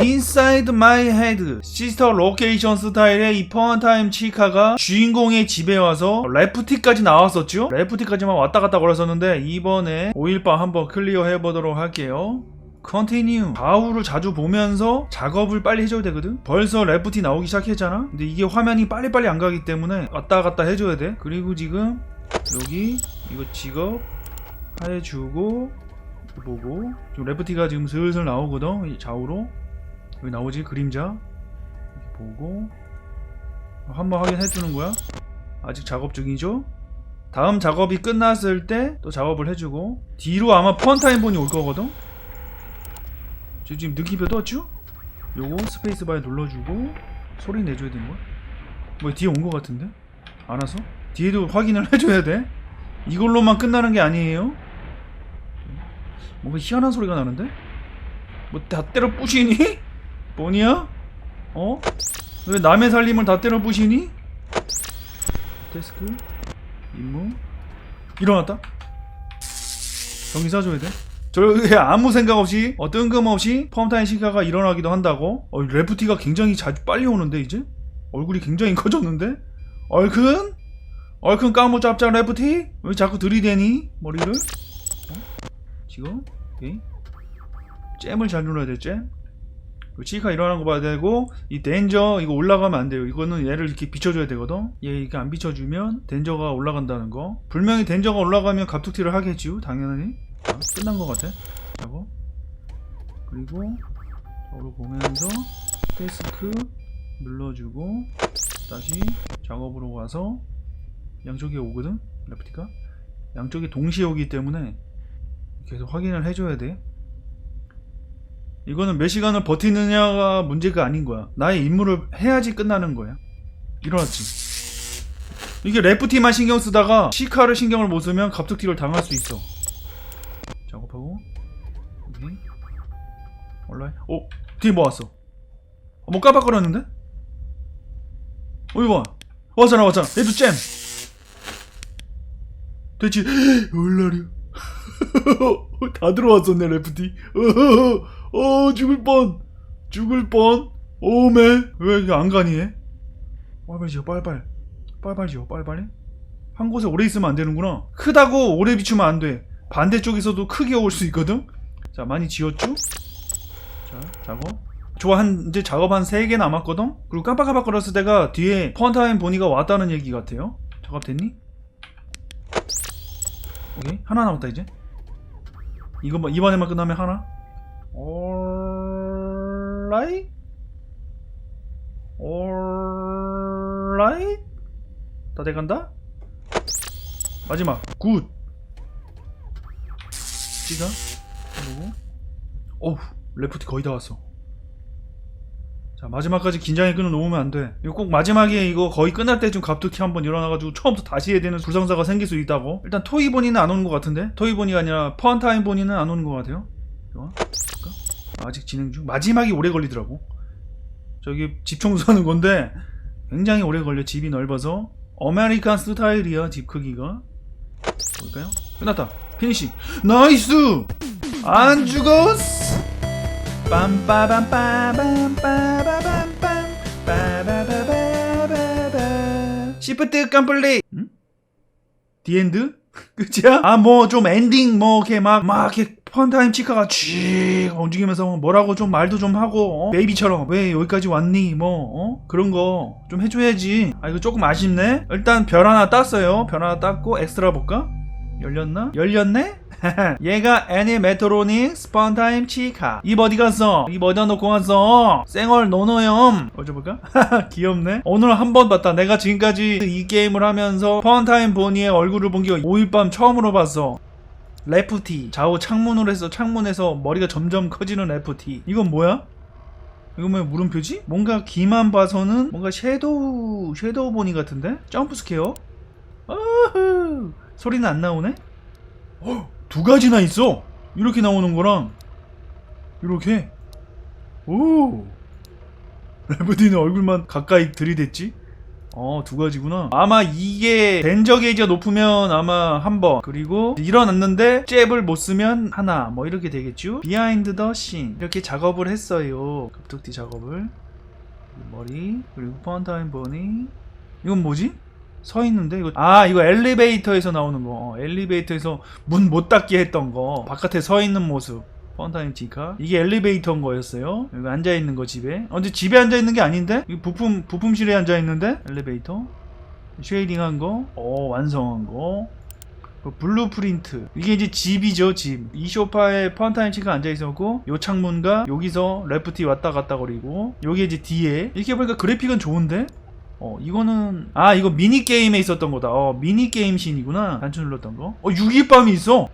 Inside My Head 시스터 로케이션 스타일의 이 펀타임 치카가 주인공의 집에 와서 레프티까지 나왔었죠? 레프티까지만 왔다 갔다 걸었었는데 이번에 5일밤 한번 클리어 해보도록 할게요. 컨티뉴 바우를 자주 보면서 작업을 빨리 해줘야 되거든? 벌써 레프티 나오기 시작했잖아? 근데 이게 화면이 빨리빨리 안 가기 때문에 왔다 갔다 해줘야 돼. 그리고 지금 여기 이거 직업 해주고 보고 지금 레프티가 지금 슬슬 나오거든? 이 좌우로 여기 나오지 그림자 보고 한번 확인해 주는 거야 아직 작업 중이죠 다음 작업이 끝났을 때 또 작업을 해주고 뒤로 아마 펀타임 본이 올 거거든 지금 느낌표 떴죠? 요거 스페이스바에 눌러주고 소리 내줘야 되는 거야? 뭐 뒤에 온 거 같은데? 안 와서? 뒤에도 확인을 해줘야 돼? 이걸로만 끝나는 게 아니에요? 뭔가 희한한 소리가 나는데? 뭐 다 때려 부시니? 뭐냐? 어? 왜 남의 살림을 다 때려 부시니? 데스크? 임무? 일어났다. 정리 써줘야 돼. 저렇게 아무 생각 없이 어, 뜬금없이 펌타임 시가가 일어나기도 한다고? 어, 레프티가 굉장히 자주 빨리 오는데 이제? 얼굴이 굉장히 커졌는데? 얼큰? 얼큰 까무잡잡 레프티? 왜 자꾸 들이대니? 머리를? 어? 지금? 오케이. 잼을 잘 눌러야 돼 잼. 그 치카 일어나는 거 봐야 되고 이 덴저 이거 올라가면 안 돼요. 이거는 얘를 이렇게 비춰줘야 되거든. 얘 이렇게 안 비춰주면 덴저가 올라간다는 거. 분명히 덴저가 올라가면 갑툭튀를 하겠지. 당연히. 자, 끝난 것 같아. 하고 그리고 저로 보면서 데스크 눌러주고 다시 작업으로 와서 양쪽에 오거든. 레프티가 양쪽에 동시에 오기 때문에 계속 확인을 해줘야 돼. 이거는 몇 시간을 버티느냐가 문제가 아닌 거야. 나의 임무를 해야지 끝나는 거야. 일어났지. 이게 레프티만 신경 쓰다가 시카를 신경을 못 쓰면 갑툭튀를 당할 수 있어. 작업하고. 온라인. 어 뒤에 뭐 왔어? 어, 뭐 깜빡거렸는데? 어 이 봐. 왔잖아 왔잖아. 얘도 잼. 됐지. 얼라리. 다 들어왔었네 레프티. 어 죽을 뻔. 죽을 뻔. 오메 왜 안 가니 얘? 빨빨 지어 빨빨. 빨빨 지어 빨빨이. 한 곳에 오래 있으면 안 되는구나. 크다고 오래 비추면 안 돼. 반대쪽에서도 크게 올 수 있거든. 자 많이 지었죠? 자 작업. 좋아 한 이제 작업 한 3개 남았거든? 그리고 깜빡깜빡 거렸을 때가 뒤에 펀타임 보니가 왔다는 얘기 같아요 작업 됐니? 오케이 하나 남았다 이제 이거 뭐 이번에만 끝나면 하나 올라이? 올라이? 다 돼간다? 마지막. 굿. 시작. 그리고 어우 레프트 거의 다 왔어. 자 마지막까지 긴장의 끈을 놓으면 안 돼. 이거 꼭 마지막에 이거 거의 끝날 때쯤 갑툭튀 한번 일어나가지고 처음부터 다시 해야 되는 불상사가 생길 수 있다고. 일단 토이보니는 안 오는 것 같은데? 토이보니가 아니라 펀타임 보니는 안 오는 것 같아요. 볼까? 아직 진행 중. 마지막이 오래 걸리더라고. 저기 집 청소하는 건데 굉장히 오래 걸려. 집이 넓어서. 아메리칸 스타일이야 집 크기가. 볼까요? 끝났다. 피니시 나이스! 안 죽었어 빰빠밤빠밤빠바밤빰 빠바바바바바바. 시프트 깜플리 응? 디엔드? 끝이야? 아 뭐 좀 엔딩 뭐 이렇게 막 막 이렇게 펀타임 치카가 쥐 움직이면서 뭐라고 좀 말도 좀 하고 어? 베이비처럼 왜 여기까지 왔니 뭐 어? 그런 거 좀 해줘야지 아 이거 조금 아쉽네 일단 별 하나 땄어요 별 하나 땄고 엑스트라 볼까? 열렸나? 열렸네? 얘가 애니메트로닉 스펀타임 치카 입 어디 갔어? 입 어디다 놓고 왔어? 쌩얼 노노염 어디 볼까? 귀엽네 오늘 한 번 봤다 내가 지금까지 이 게임을 하면서 펀타임 보니의 얼굴을 본 게 5일 밤 처음으로 봤어 레프티 좌우 창문으로 해서 창문에서 머리가 점점 커지는 레프티 이건 뭐야? 이거 뭐 물음표지? 뭔가 귀만 봐서는 뭔가 섀도우 섀도우 보니 같은데? 점프 스퀘어? 어후 소리는 안 나오네? 헉, 두 가지나 있어 이렇게 나오는 거랑 이렇게 오 레프티는 얼굴만 가까이 들이댔지 어, 두 가지구나. 아마 이게 덴저 게이지가 높으면 아마 한 번. 그리고 일어났는데 잽을 못 쓰면 하나. 뭐 이렇게 되겠죠? 비하인드 더 씬. 이렇게 작업을 했어요. 급툭튀 작업을. 머리. 그리고 파운타인 버니. 이건 뭐지? 서 있는데 이거 아 이거 엘리베이터에서 나오는 거. 어, 엘리베이터에서 문 못 닫게 했던 거. 바깥에 서 있는 모습. 파운타인 지카. 이게 엘리베이터인 거였어요. 여기 앉아 있는 거 집에. 어, 근데 집에 앉아 있는 게 아닌데? 이 부품 부품실에 앉아 있는데? 엘리베이터? 쉐이딩한 거 어 완성한 거. 그 블루프린트. 이게 이제 집이죠 집이 소파에 파운타인 치가 앉아 있었고 요 창문과 여기서 레프티 왔다 갔다 거리고 여기 이제 뒤에. 이렇게 보니까 그래픽은 좋은데 어 이거는 아 이거 미니 게임에 있었던 거다. 어 미니 게임 씬이구나. 단추 눌렀던 거. 어 6일밤이 있어.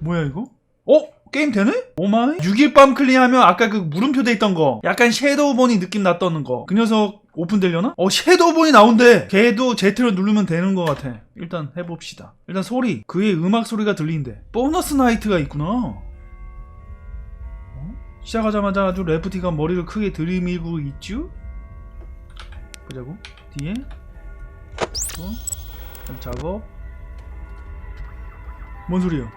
뭐야 이거? 어 게임 되네? 오마이 6일밤 클리어하면 아까 그 물음표 돼 있던 거 약간 섀도우본이 느낌 났던 거 그 녀석 오픈되려나? 어 섀도우본이 나온대 걔도 Z를 누르면 되는 것 같아 일단 해봅시다 일단 소리 그의 음악 소리가 들리는데 보너스 나이트가 있구나 어? 시작하자마자 아주 레프티가 머리를 크게 들이밀고 있죠? 보자고? 뒤에? 어? 작업. 뭔 소리야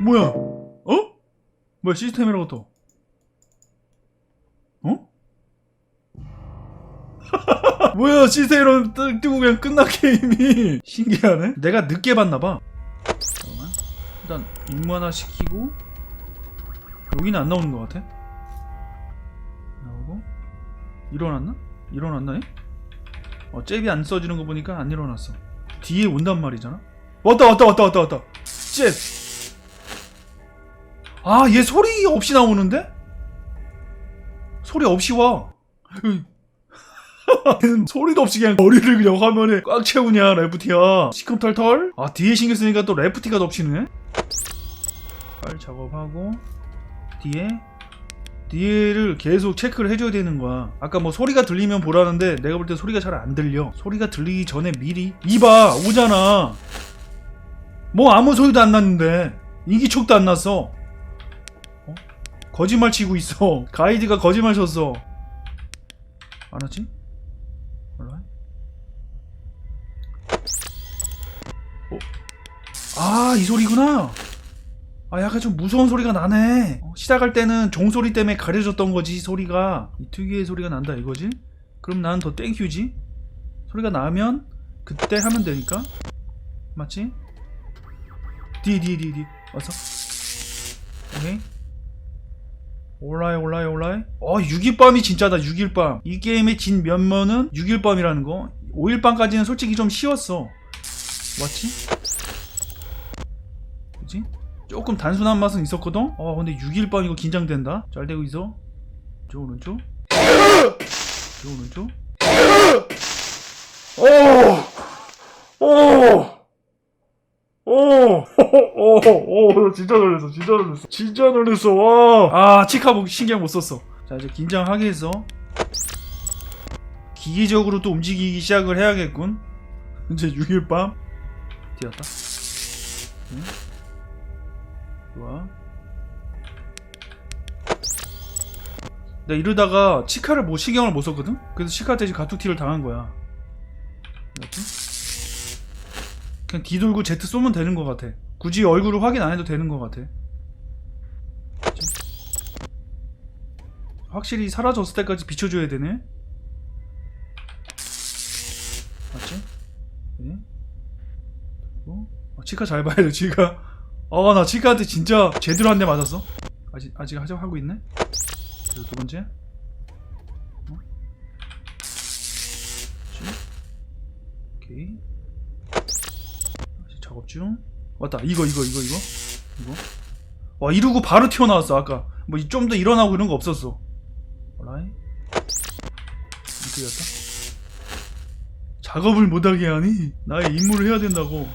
뭐야? 어? 뭐야 시스템 에러가 또. 어? 뭐야 시스템 에러 뜨- 뜨고 그냥 끝나 게임이. 신기하네. 내가 늦게 봤나봐. 잠깐만. 일단 임무 하나 시키고 여기는 안 나오는 것 같아? 나오고? 일어났나? 일어났나? 얘? 어, 잽이 안 써지는 거 보니까 안 일어났어. 뒤에 온단 말이잖아? 왔다, 왔다, 왔다, 왔다, 왔다. 잽! 아, 얘 소리 없이 나오는데? 소리 없이 와. 소리도 없이 그냥 머리를 그냥 화면에 꽉 채우냐, 레프티야. 시큼털털? 아, 뒤에 신경 쓰니까 또 레프티가 덮치네? 빨리 작업하고, 뒤에 뒤에를 계속 체크를 해줘야 되는 거야. 아까 뭐 소리가 들리면 보라는데 내가 볼 때 소리가 잘 안 들려. 소리가 들리기 전에 미리 이봐 오잖아. 뭐 아무 소리도 안 났는데 인기척도 안 났어. 어? 거짓말 치고 있어. 가이드가 거짓말 쳤어. 안 왔지? 몰라. 어? 아이 소리구나. 아 약간 좀 무서운 소리가 나네. 어, 시작할 때는 종소리 때문에 가려졌던 거지 소리가. 이 특유의 소리가 난다 이거지? 그럼 난 더 땡큐지? 소리가 나면 그때 하면 되니까. 맞지? 뒤에 뒤에 뒤에 오케이. 올라이 올라이 올라이. 어 6일밤이 진짜다 6일밤. 이 게임의 진 면면은 6일밤이라는 거. 5일밤까지는 솔직히 좀 쉬웠어. 맞지? 그지? 조금 단순한 맛은 있었거든? 어 근데 6일 밤 이거 긴장된다. 잘 되고 있어? 저 오른쪽? 저 오른쪽? 오오오오 오! 진짜 놀랬어 진짜 놀랬어 진짜 놀랬어 와아 치카복 신경 못 썼어. 자 이제 긴장하게 해서 기계적으로 또 움직이기 시작을 해야겠군. 이제 6일 밤 뛰었다. 응? 좋아. 내가 이러다가 치카를 뭐 시경을 못 썼거든? 그래서 치카 대신 가투티를 당한 거야. 그냥 뒤 돌고 Z 쏘면 되는 것 같아. 굳이 얼굴을 확인 안 해도 되는 것 같아. 확실히 사라졌을 때까지 비춰줘야 되네. 맞지? 네. 그리고 어, 치카 잘 봐야 돼, 치카. 어, 나 치카한테 진짜 제대로 한 대 맞았어. 아직, 아직 하자 하고 있네? 두 번째. 어? 오케이. 작업 중. 맞다. 이거, 이거, 이거, 이거. 이거. 와, 이러고 바로 튀어나왔어, 아까. 뭐, 좀 더 일어나고 이런 거 없었어. 올라이. 이렇게 갔다. 작업을 못하게 하니? 나의 임무를 해야 된다고.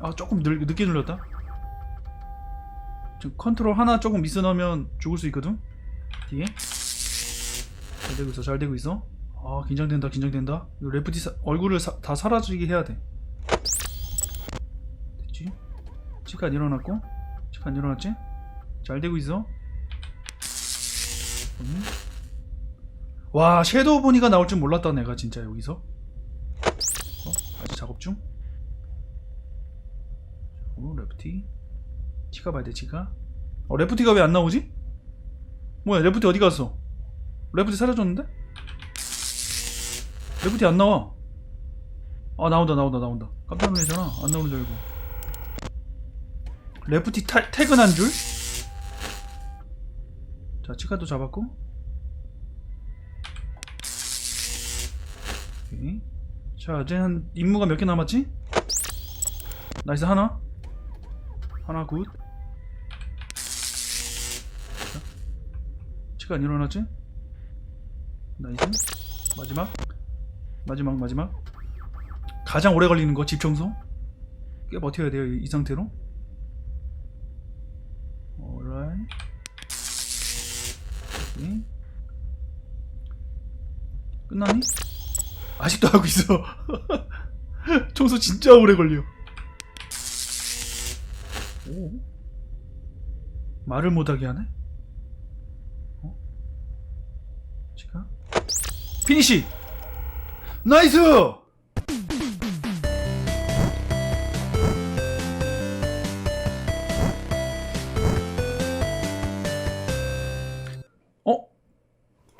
아 조금 늘, 늦게 눌렀다? 지금 컨트롤 하나 조금 미스 넣으면 죽을 수 있거든? 뒤에? 잘 되고 있어 잘 되고 있어? 아 긴장된다 긴장된다. 이거 레프티 사- 얼굴을 사- 다 사라지게 해야 돼. 됐지? 안 일어났고? 안 일어났지? 잘 되고 있어? 음. 와 섀도우 보니가 나올 줄 몰랐다 내가 진짜 여기서. 어? 아직 작업 중? 어, 레프티 치가 봐야 돼 치가 어 레프티가 왜 안 나오지? 뭐야 레프티 어디 갔어? 레프티 사라졌는데? 레프티 안 나와 아 나온다 나온다 나온다 깜짝 놀라잖아 안 나오는 줄 알고 레프티 타, 퇴근한 줄? 자 치카도 잡았고 오케이. 자 이제 한 임무가 몇 개 남았지? 나이스 하나 하나 굿. 자, 치카 안 일어났지? 나이스. 마지막. 마지막 마지막. 가장 오래 걸리는 거 집 청소? 꽤 버텨야 돼요 이, 이 상태로. 오케이. 끝났니? 아직도 하고 있어. 청소 진짜 오래 걸려 오 말을 못하게 하네 어? 지가 피니시 나이스 어?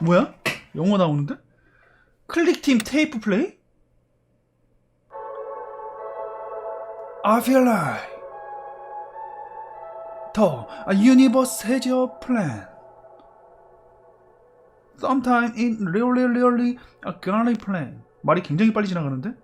뭐야? 영어 나오는데? 클릭팀 테이프 플레이? I feel like 더 a universe has a plan. Sometime in really really a gonna plan. 말이 굉장히 빨리 지나가는데?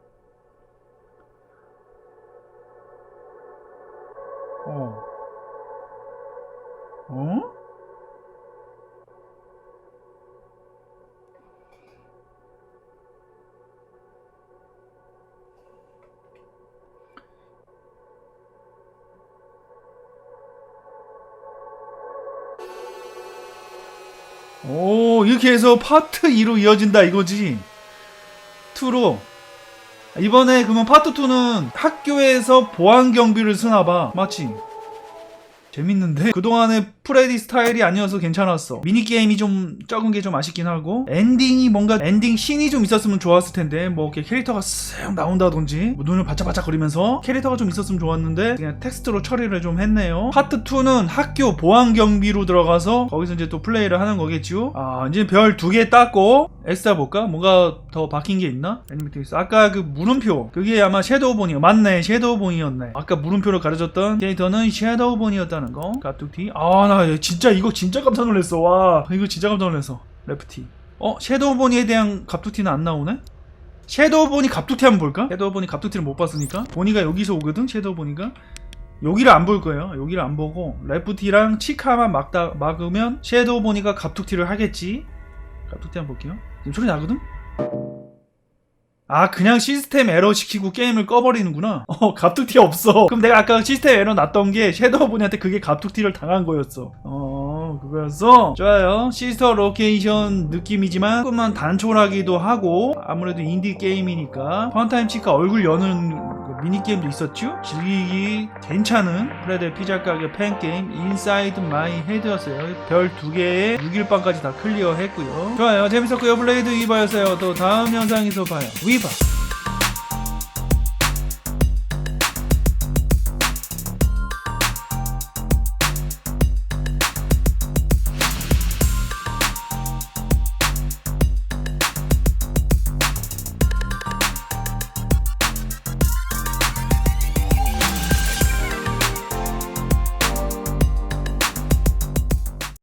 오 이렇게 해서 파트 2로 이어진다 이거지. 2로. 이번에 그러면 파트 2는 학교에서 보안 경비를 쓰나봐. 맞지? 재밌는데? 그동안의 프레디 스타일이 아니어서 괜찮았어. 미니게임이 좀 적은 게 좀 아쉽긴 하고 엔딩이 뭔가 엔딩 신이 좀 있었으면 좋았을 텐데 뭐 이렇게 캐릭터가 쓱 나온다든지 뭐 눈을 바짝바짝 거리면서 캐릭터가 좀 있었으면 좋았는데 그냥 텍스트로 처리를 좀 했네요. 파트 2는 학교 보안 경비로 들어가서 거기서 이제 또 플레이를 하는 거겠죠 아 이제 별 두 개 땄고 엑스트라 볼까? 뭔가 더 바뀐 게 있나? 애니메이트 있어 아까 그 물음표 그게 아마 섀도우본이요. 맞네 섀도우본이었네. 아까 물음표로 가려졌던 캐릭터는 섀도우본이었다는 거. 가뚝티 아나 진짜 이거 진짜 깜짝 놀랐어. 와 이거 진짜 깜짝 놀랐어. 레프티. 어 섀도우본이에 대한 갑툭티는 안 나오네? 섀도우본이 갑툭티 한번 볼까? 섀도우본이 갑툭티를 못 봤으니까. 보니가 여기서 오거든 섀도우본이가. 여기를 안 볼 거예요. 여기를 안 보고. 레프티랑 치카만 막다, 막으면 섀도우본이가 갑툭티를 하겠지. 갑툭티 한번 볼게요. 지금 소리 나거든? 아 그냥 시스템 에러 시키고 게임을 꺼버리는구나. 어 갑툭티 없어. 그럼 내가 아까 시스템 에러 났던 게 섀도우본이한테 그게 갑툭티를 당한 거였어. 어 그거였어. 좋아요. 시스터 로케이션 느낌이지만 조금만 단촐하기도 하고 아무래도 인디 게임이니까 펀타임 치카 얼굴 여는 그 미니게임도 있었죠? 즐기기 괜찮은 프레드 피자 가게 팬게임 인사이드 마이 헤드였어요. 별 두 개에 6일방까지 다 클리어 했고요. 좋아요. 재밌었고요. 블레이드 위바였어요. 또 다음 영상에서 봐요. 위바